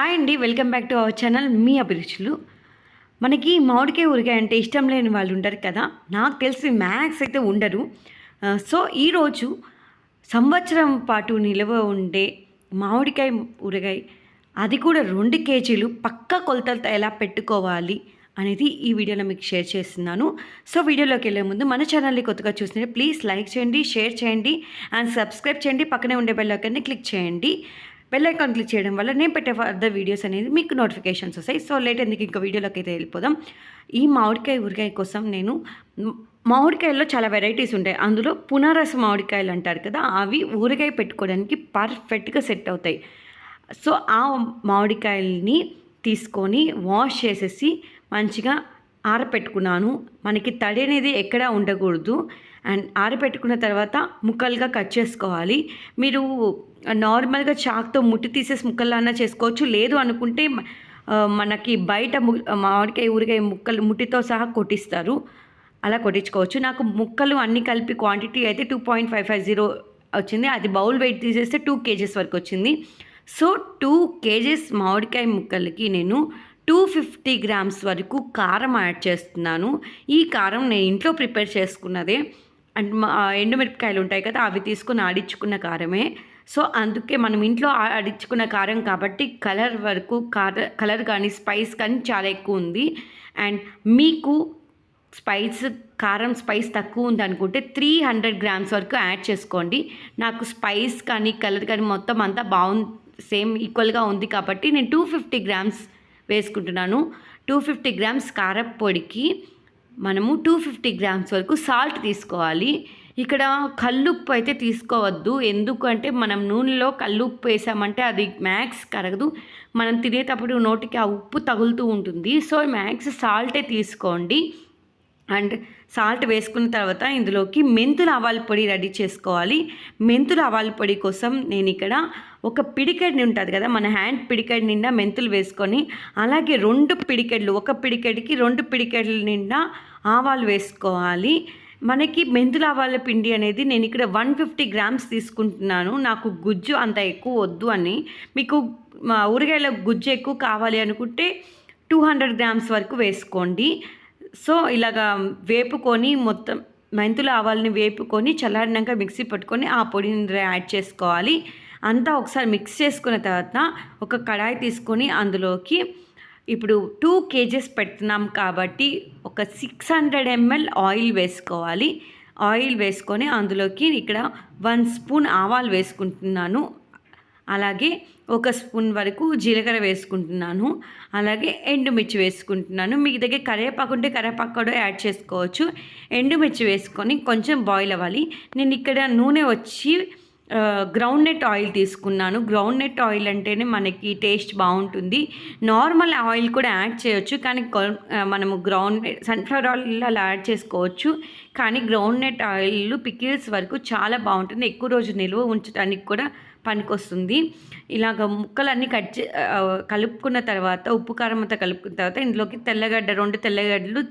Hi అండి welcome back to our channel మీ అభిరుచులు. మనకి మామిడికాయ ఊరికాయ అంటే ఇష్టం లేని వాళ్ళు ఉంటారు కదా నాకు తెలిసి మ్యాక్స్ అయితే ఉండరు. సో ఈరోజు సంవత్సరం పాటు నిలవ ఉండే మామిడికాయ ఊరగాయ అది కూడా రెండు కేజీలు పక్క కొలతలతో ఎలా పెట్టుకోవాలి అనేది ఈ వీడియోలో మీకు షేర్ చేస్తున్నాను. సో వీడియోలోకి వెళ్ళే ముందు మన ఛానల్ని కొత్తగా చూసినట్టు ప్లీజ్ లైక్ చేయండి షేర్ చేయండి అండ్ సబ్స్క్రైబ్ చేయండి. పక్కనే ఉండే బెల్ క్లిక్ చేయండి. బెల్ ఐకాన్ క్లిక్ చేయడం వల్ల నేను పెట్టే ఫర్దర్ వీడియోస్ అనేది మీకు నోటిఫికేషన్స్ వస్తాయి. సో లేట్ ఎందుకు ఇంకా వీడియోలోకి అయితే వెళ్ళిపోదాం. ఈ మామిడికాయ ఊరికాయ కోసం నేను మామిడికాయల్లో చాలా వెరైటీస్ ఉంటాయి. అందులో పునరస మామిడికాయలు అంటారు కదా అవి ఊరగాయ పెట్టుకోవడానికి పర్ఫెక్ట్గా సెట్ అవుతాయి. సో ఆ మామిడికాయల్ని తీసుకొని వాష్ చేసేసి మంచిగా ఆరపెట్టుకున్నాను. మనకి తడి అనేది ఎక్కడా ఉండకూడదు. అండ్ ఆరపెట్టుకున్న తర్వాత ముక్కలుగా కట్ చేసుకోవాలి. మీరు నార్మల్గా చాక్తో ముట్టి తీసేసి ముక్కలన్నా చేసుకోవచ్చు. లేదు అనుకుంటే మనకి బయట ము మామిడికాయ ఊరికాయ ముక్కలు ముట్టితో సహా కొట్టిస్తారు. అలా కొట్టించుకోవచ్చు. నాకు ముక్కలు అన్నీ కలిపి క్వాంటిటీ అయితే two point five five zero వచ్చింది. అది బౌల్ వెయిట్ తీసేస్తే టూ కేజెస్ వరకు వచ్చింది. సో టూ కేజెస్ మామిడికాయ ముక్కలకి నేను టూ ఫిఫ్టీ గ్రామ్స్ వరకు కారం యాడ్ చేస్తున్నాను. ఈ కారం నేను ఇంట్లో ప్రిపేర్ చేసుకున్నదే. అండ్ మా ఎండుమిరపకాయలు ఉంటాయి కదా అవి తీసుకుని ఆడించుకున్న కారమే. సో అందుకే మనం ఇంట్లో ఆడించుకున్న కారం కాబట్టి కలర్ వరకు కార కలర్ కానీ స్పైస్ కానీ చాలా ఎక్కువ ఉంది. అండ్ మీకు స్పైస్ కారం స్పైస్ తక్కువ ఉంది అనుకుంటే త్రీ హండ్రెడ్ గ్రామ్స్ వరకు యాడ్ చేసుకోండి. నాకు స్పైస్ కానీ కలర్ కానీ మొత్తం అంతా బాగుంది సేమ్ ఈక్వల్గా ఉంది కాబట్టి నేను టూ ఫిఫ్టీ గ్రామ్స్ వేసుకుంటున్నాను. టూ ఫిఫ్టీ గ్రామ్స్ కారపొడికి మనము టూ ఫిఫ్టీ గ్రామ్స్ వరకు సాల్ట్ తీసుకోవాలి. ఇక్కడ కల్లుప్పు అయితే తీసుకోవద్దు. ఎందుకంటే మనం నూనెలో కల్లుప్పు వేసామంటే అది మ్యాక్స్ కరగదు. మనం తినేటప్పుడు నోటికి ఆ ఉప్పు తగులుతూ ఉంటుంది. సో మ్యాక్స్ సాల్టే తీసుకోండి. అండ్ సాల్ట్ వేసుకున్న తర్వాత ఇందులోకి మెంతుల ఆవాల పొడి రెడీ చేసుకోవాలి. మెంతుల ఆవాల పొడి కోసం నేను ఇక్కడ ఒక పిడికెడ్ ఉంటుంది కదా మన హ్యాండ్ పిడికెడ్ నిండా మెంతులు వేసుకొని అలాగే రెండు పిడికెడ్లు ఒక పిడికెడ్కి రెండు పిడికెడ్ల నిండా ఆవాలు వేసుకోవాలి. మనకి మెంతుల ఆవాల పిండి అనేది నేను ఇక్కడ వన్ ఫిఫ్టీ గ్రామ్స్ తీసుకుంటున్నాను. నాకు గుజ్జు అంత ఎక్కువ వద్దు అని. మీకు మా ఊరగాయల గుజ్జు ఎక్కువ కావాలి అనుకుంటే టూ హండ్రెడ్ గ్రామ్స్ వరకు వేసుకోండి. సో ఇలాగా వేపుకొని మొత్తం మెంతుల ఆవాలని వేపుకొని చల్లారినాక మిక్సీ పట్టుకొని ఆ పొడిని యాడ్ చేసుకోవాలి. అంతా ఒకసారి మిక్స్ చేసుకున్న తర్వాత ఒక కడాయి తీసుకొని అందులోకి ఇప్పుడు టూ కేజెస్ పెడుతున్నాం కాబట్టి ఒక సిక్స్ హండ్రెడ్ ఎంఎల్ ఆయిల్ వేసుకోవాలి. ఆయిల్ వేసుకొని అందులోకి ఇక్కడ వన్ స్పూన్ ఆవాలు వేసుకుంటున్నాను. అలాగే ఒక స్పూన్ వరకు జీలకర్ర వేసుకుంటున్నాను. అలాగే ఎండుమిర్చి వేసుకుంటున్నాను. మీ దగ్గర కరివేపాకు ఉంటే కరివేపాకు కూడా యాడ్ చేసుకోవచ్చు. ఎండుమిర్చి వేసుకొని కొంచెం బాయిల్ అవ్వాలి. నేను ఇక్కడ నూనె వచ్చి గ్రౌండ్ నెట్ ఆయిల్ తీసుకున్నాను. గ్రౌండ్ నెట్ ఆయిల్ అంటేనే మనకి టేస్ట్ బాగుంటుంది. నార్మల్ ఆయిల్ కూడా యాడ్ చేయొచ్చు కానీ మనము గ్రౌండ్ సన్ఫ్లవర్ ఆయిల్ అలా యాడ్ చేసుకోవచ్చు. కానీ గ్రౌండ్ నెట్ ఆయిల్ పికిల్స్ వరకు చాలా బాగుంటుంది. ఎక్కువ రోజు నిల్వ ఉంచడానికి కూడా పనికొస్తుంది. ఇలాగ ముక్కలన్నీ కట్ చే కలుపుకున్న తర్వాత ఉప్పు కారం అంతా కలుపుకున్న తర్వాత ఇందులోకి తెల్లగడ్డ రెండు తెల్లగడ్డలు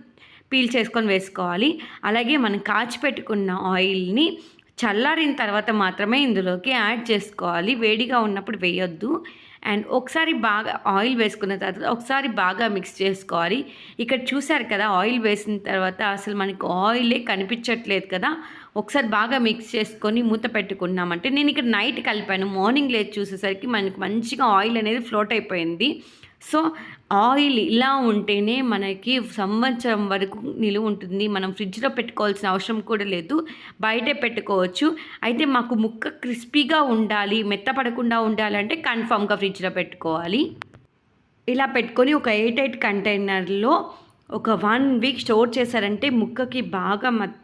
పీల్ చేసుకొని వేసుకోవాలి. అలాగే మనం కాచి పెట్టుకున్న ఆయిల్ని చల్లారిన తర్వాత మాత్రమే ఇందులోకి యాడ్ చేసుకోవాలి. వేడిగా ఉన్నప్పుడు వేయొద్దు. అండ్ ఒకసారి బాగా ఆయిల్ వేసుకున్న తర్వాత ఒకసారి బాగా మిక్స్ చేసుకోవాలి. ఇక్కడ చూసారు కదా ఆయిల్ వేసిన తర్వాత అసలు మనకి ఆయిలే కనిపించట్లేదు కదా. ఒకసారి బాగా మిక్స్ చేసుకొని మూత పెట్టుకున్నామంటే నేను ఇక్కడ నైట్ కలిపాను. మార్నింగ్ లేచి చూసేసరికి మనకి మంచిగా ఆయిల్ అనేది ఫ్లోట్ అయిపోయింది. సో ఆయిల్ ఇలా ఉంటేనే మనకి సంవత్సరం వరకు నిలువ ఉంటుంది. మనం ఫ్రిడ్జ్లో పెట్టుకోవాల్సిన అవసరం కూడా లేదు. బయటే పెట్టుకోవచ్చు. అయితే మాకు ముక్క క్రిస్పీగా ఉండాలి మెత్తపడకుండా ఉండాలంటే కన్ఫామ్గా ఫ్రిడ్జ్లో పెట్టుకోవాలి. ఇలా పెట్టుకొని ఒక ఎయిట్ ఎయిట్ కంటైనర్లో ఒక వన్ వీక్ స్టోర్ చేశారంటే ముక్కకి బాగా మత్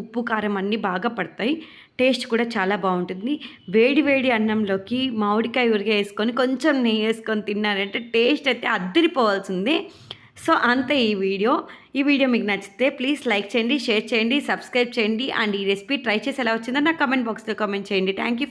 ఉప్పు కారం అన్నీ బాగా పడతాయి. టేస్ట్ కూడా చాలా బాగుంటుంది. వేడి వేడి అన్నంలోకి మామిడికాయ ఉరిగా వేసుకొని కొంచెం నెయ్యి వేసుకొని తిన్నారంటే టేస్ట్ అయితే అద్దరిపోవాల్సిందే. సో అంతే ఈ వీడియో. ఈ వీడియో మీకు నచ్చితే ప్లీజ్ లైక్ చేయండి షేర్ చేయండి సబ్స్క్రైబ్ చేయండి. అండ్ ఈ రెసిపీ ట్రై చేసి ఎలా వచ్చిందో నాకు కమెంట్ బాక్స్లో కామెంట్ చేయండి. Thank you.